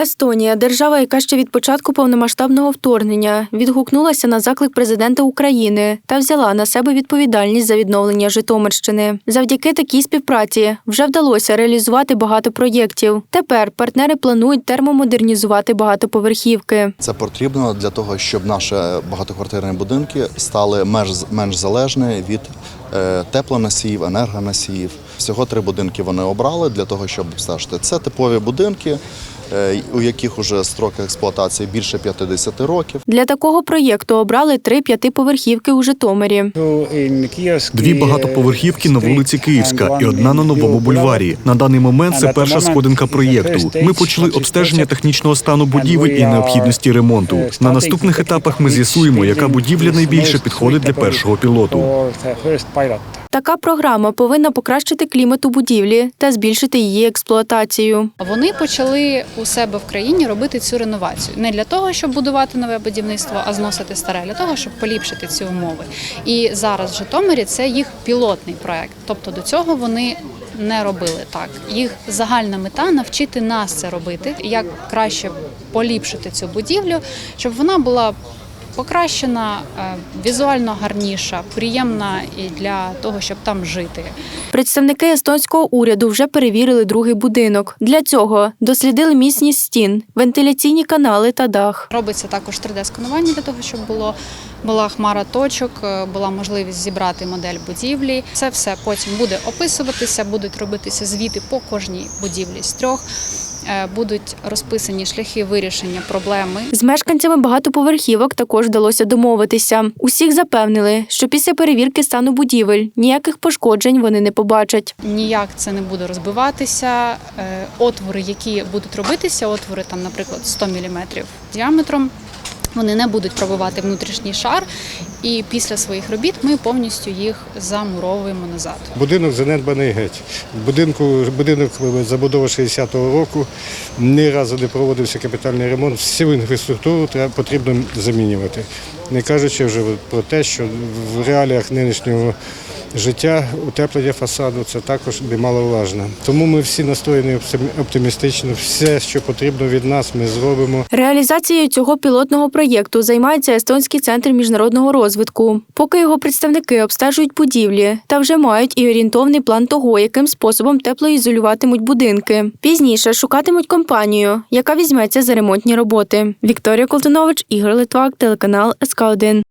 Естонія, держава, яка ще від початку повномасштабного вторгнення відгукнулася на заклик президента України та взяла на себе відповідальність за відновлення Житомирщини. Завдяки такій співпраці вже вдалося реалізувати багато проєктів. Тепер партнери планують термомодернізувати багатоповерхівки. Це потрібно для того, щоб наші багатоквартирні будинки стали менш, менш залежні від е, теплоносіїв, енергоносіїв. Всього три будинки вони обрали для того, щоб обстежити. Це типові будинки, у яких уже строк експлуатації більше 50 років. Для такого проєкту обрали три п'ятиповерхівки у Житомирі. Дві багатоповерхівки на вулиці Київська і одна на новому бульварі. На даний момент це перша сходинка проєкту. Ми почали обстеження технічного стану будівель і необхідності ремонту. На наступних етапах ми з'ясуємо, яка будівля найбільше підходить для першого пілоту. Така програма повинна покращити клімат у будівлі та збільшити її експлуатацію. Вони почали у себе в країні робити цю реновацію не для того, щоб будувати нове будівництво, а зносити старе, для того, щоб поліпшити ці умови. І зараз в Житомирі це їх пілотний проект. Тобто до цього вони не робили так. Їх загальна мета навчити нас це робити, як краще поліпшити цю будівлю, щоб вона була. Покращена, е, візуально гарніша, приємна і для того, щоб там жити. Представники естонського уряду вже перевірили другий будинок. Для цього дослідили міцність стін, вентиляційні канали та дах. Робиться також 3D-сканування для того, щоб було була хмара точок, е, була можливість зібрати модель будівлі. Це все потім буде описуватися, будуть робитися звіти по кожній будівлі з трьох. Е, Будуть розписані шляхи вирішення проблеми. З мешканцями багатоповерхівок також вдалося домовитися. Усіх запевнили, що після перевірки стану будівель ніяких пошкоджень вони не побачать. Ніяк це не буде розбиватися. Е, Отвори, які будуть робитися, отвори там, наприклад, 100 мм діаметром. Вони не будуть пробивати внутрішній шар, і після своїх робіт ми повністю їх замуровуємо назад. Будинок занедбаний геть. Будинку, будинок забудови 60-го року, ні разу не проводився капітальний ремонт. Всю інфраструктуру треба, потрібно замінювати. Не кажучи вже про те, що в реаліях нинішнього життя утеплення фасаду це також немаловажно. Тому ми всі настроєні оптимістично. Все, що потрібно від нас, ми зробимо. Реалізацією цього пілотного проєкту займається Естонський центр міжнародного розвитку. Поки його представники обстежують будівлі та вже мають і орієнтовний план того, яким способом теплоізолюватимуть будинки. Пізніше шукатимуть компанію, яка візьметься за ремонтні роботи. Вікторія Колтунович, Ігор Литвак, телеканал СК 1